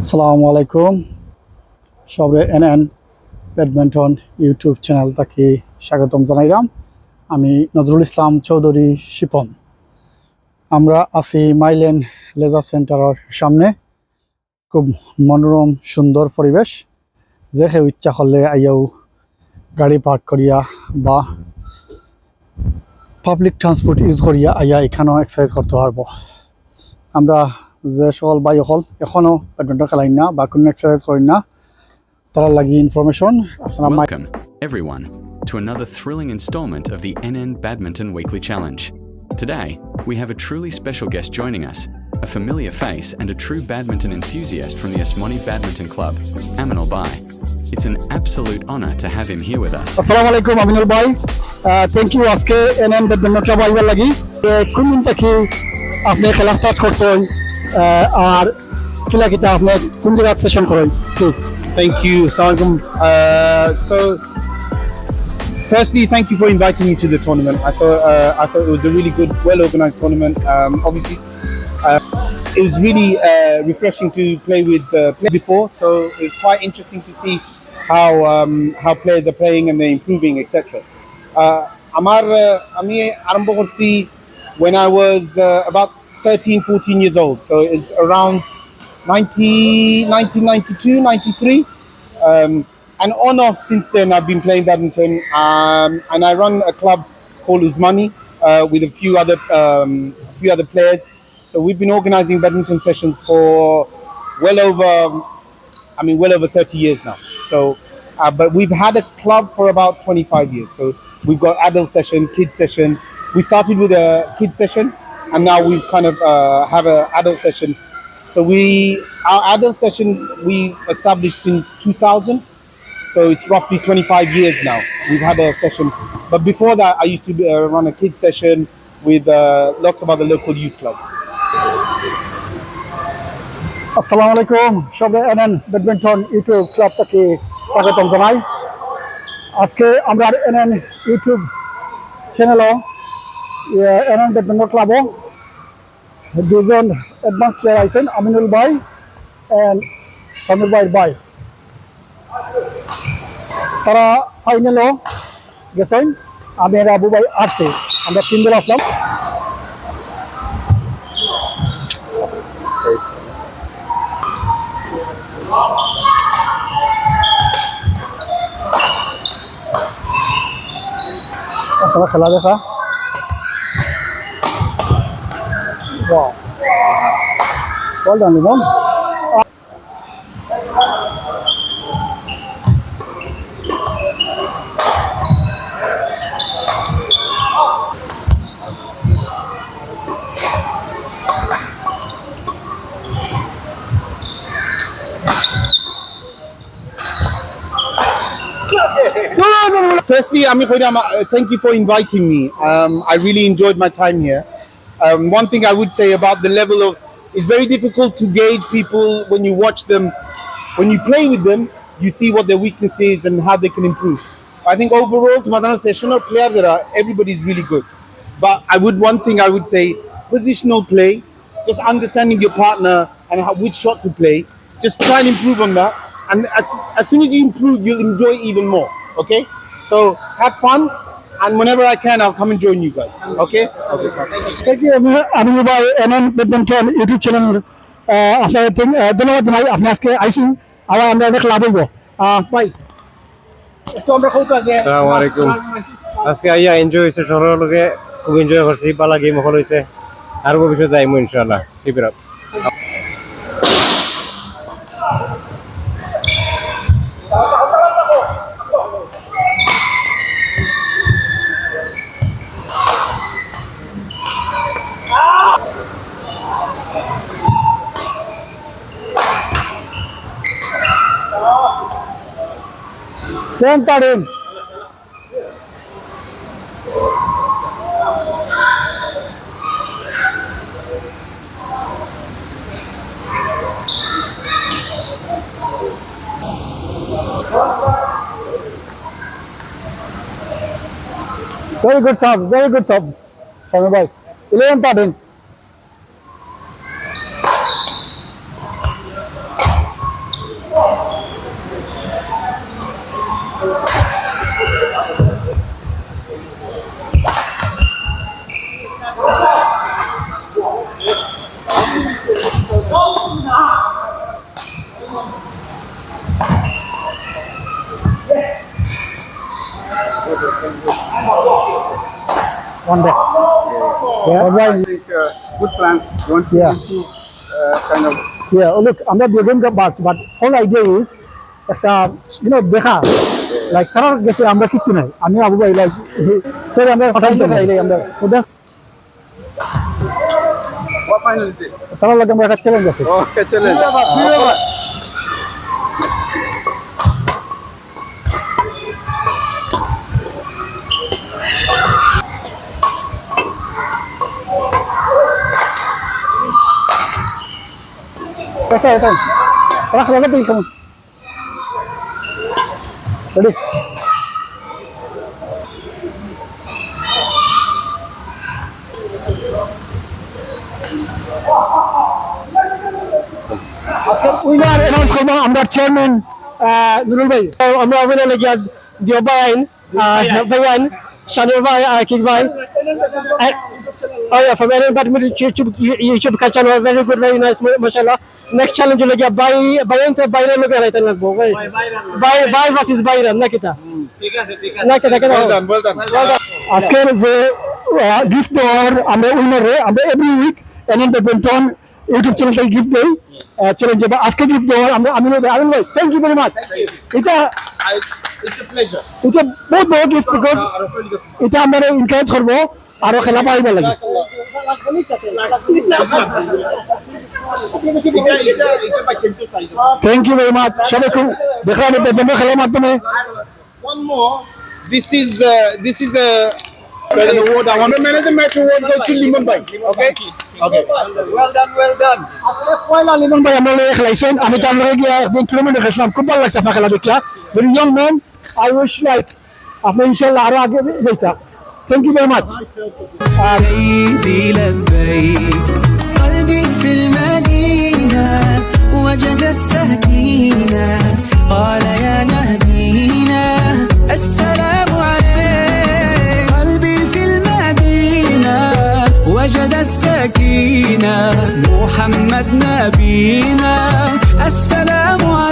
আসসালামু আলাইকুম। সবরে N N badminton YouTube channel তাকে স্বাগতম জানাইলাম। আমি নজরুল ইসলাম চৌধুরী শিপন। আমরা আছি মাইলেন লেজার সেন্টারের সামনে। খুব মনোরম, সুন্দর পরিবেশ। যে কেউ ইচ্ছা করলে আইয়াও গাড়ি পার্ক করিয়া বা পাবলিক ট্রান্সপোর্ট ইউজ করিয়া আইয়া এখানেও এক্সারসাইজ করতে পারব। আমরা যে সকল বাই হল এখনও ব্যাডমিন্টন খেলাই না বা কোনো এক্সারসাইজ করেন না তারা লাগি ইনফরমেশন আপনারা মাই Welcome, everyone, to another thrilling installment of the NN Badminton Weekly Challenge. Today, we have a truly special guest joining us, a familiar face and a true badminton enthusiast from the Asmani Badminton Club, Aminal Bai. It's an absolute honour to have him here with us. আসসালামু আলাইকুম আমিনুল ভাই thank you আজকে N N badminton club আইবার লাগি এ, কোন দিন থেকে আপনি খেলা স্টার্ট করছেন আহ, আর কিলা কিতা আপনি কোন জায়গায় সেশন করেন please Thank you, Assalamualaikum. Uh, so, firstly, thank you for inviting me to the tournament. I thought uh, I thought it was a really good, well-organized tournament. Um, obviously, uh, it was really uh, refreshing to play with uh, play before, so it's quite interesting to see how um, how players are playing and they're improving, etc. Uh, আমার uh, আমি আরম্ভ করছি when I was uh, about 13, 14 years old. So it's around 90, 1992, 93. Um, and on off since then, I've been playing badminton. Um, and I run a club called Usmani uh, with a few other um, a few other players. So we've been organizing badminton sessions for well over, I mean, well over 30 years now. So, uh, but we've had a club for about 25 years. So we've got adult session, kids session. We started with a kids session, and now we've kind of uh, have a adult session. So we our adult session we established since 2000. So it's roughly 25 years now. We've had a session, but before that, I used to uh, run a kid session with uh, lots of other local youth clubs. আসসালামু আলাইকুম সবে N N badminton YouTube club থেকে স্বাগতম জানাই আজকে আমরা N N YouTube চ্যানেলও N N badminton ক্লাবও দুজন advance player আইছেন, আমিনুল ভাই অ্যান্ড সমীর ভাই ভাই। তারা ফাইনালও গেছেন। আমি আর আবু ভাই আসছে আমরা তিনজন আসলাম। আপনারা খেলা দেখা। Wow. Well done, Limon. Firstly, uh, thank you for inviting me. Um, I really enjoyed my time here. Um, one thing I would say about the level of it's very difficult to gauge people when you watch them. When you play with them, you see what their weakness is and how they can improve. I think overall, to Madana sessional player, there are everybody is really good. But I would one thing I would say positional play, just understanding your partner and how, which shot to play. Just try and improve on that. And as, as soon as you improve, you'll enjoy even more. Okay? So have fun. And whenever I can, I'll come and join you guys. Okay? Thank you Aminul ভাই N N badminton YouTube channel thank- ah, ধন্যবাদ জানাই আপনি আজকে আইসিন। আবার আমরা অনেক লাভ হইব ভাই আলাইকুম। আজকে আইয়া এনজয় হয়েছে লগে খুব এনজয় করছি পালা গেম হল হয়েছে আর ভবিষ্যতে যাইমু ইনশাল্লাহ tip Don't. Very good sub, very good sub. From the bike. இளையன் தாடின் one day. Yeah. All right. I think uh, good plan. Don't yeah. Into, uh, kind of. Yeah. Oh, look, I'm not going to bars, but whole idea is একটা you know দেখা like তারা গেছে আমরা কিচ্ছু নাই আমি আবু ভাই like sir আমরা কথা বলতে আমরা তারা লাগে আমরা একটা চ্যালেঞ্জ আছে okay challenge challenge. এটা এটা তারা খেলা দিই কেমন রেডি আজকের উইনার অ্যানাউন্স করবো আমরা চেয়ারম্যান নুরুল ভাই আমরা উইনার লেগে দিও বাইন বাইন শানুর ভাই আকিব ভাই Oh yeah, from Aaron Badminton YouTube, YouTube ka channel, very good, very nice, mashallah. Next challenge lagi by Bayern to Bayern lagi alay tan nagbo. Bay Bay versus Bayern na kita. না kita kita. Well done, well done. আজকের যে gift দেওয়ার আমরা উইনারে আমরা every week NN badminton YouTube চ্যানেলটাকে gift দেই challenge যাবে আজকে গিফট দেওয়ার আমরা আমি আনন্দ ভাই থ্যাংক ইউ ভেরি মাচ এটা I, it's a pleasure. এটা বহুত বড় গিফট বিকজ এটা আমরা এনকারেজ করবো আরো খেলা পাইব লাগে এটা এটা এটা by Chencho size. Thank you very much সবাই খুব দেখলাম ব্যাডমিন্টন খেলার মাধ্যমে One more. This is uh, this is a an award. I want the man of the match award goes to Limon Bhai. Okay. Okay. আজকে পয়লা লিমন ভাই আমরা লয়ে খেলাইছেন আমি তার লগে গিয়া একদিন টুর্নামেন্টে খেলছিলাম খুব ভালো লাগছে আপনার খেলা দেখিয়া very young man I wish like আপনি ইনশাল্লাহ আরো আগে যাইতা থ্যাংক ইউ ভেরি মাচ سيدي لبيك قلبي في المدينة وجد السكينة قال يا نبينا السلام عليك قلبي في المدينة وجد السكينة محمد نبينا السلام عليك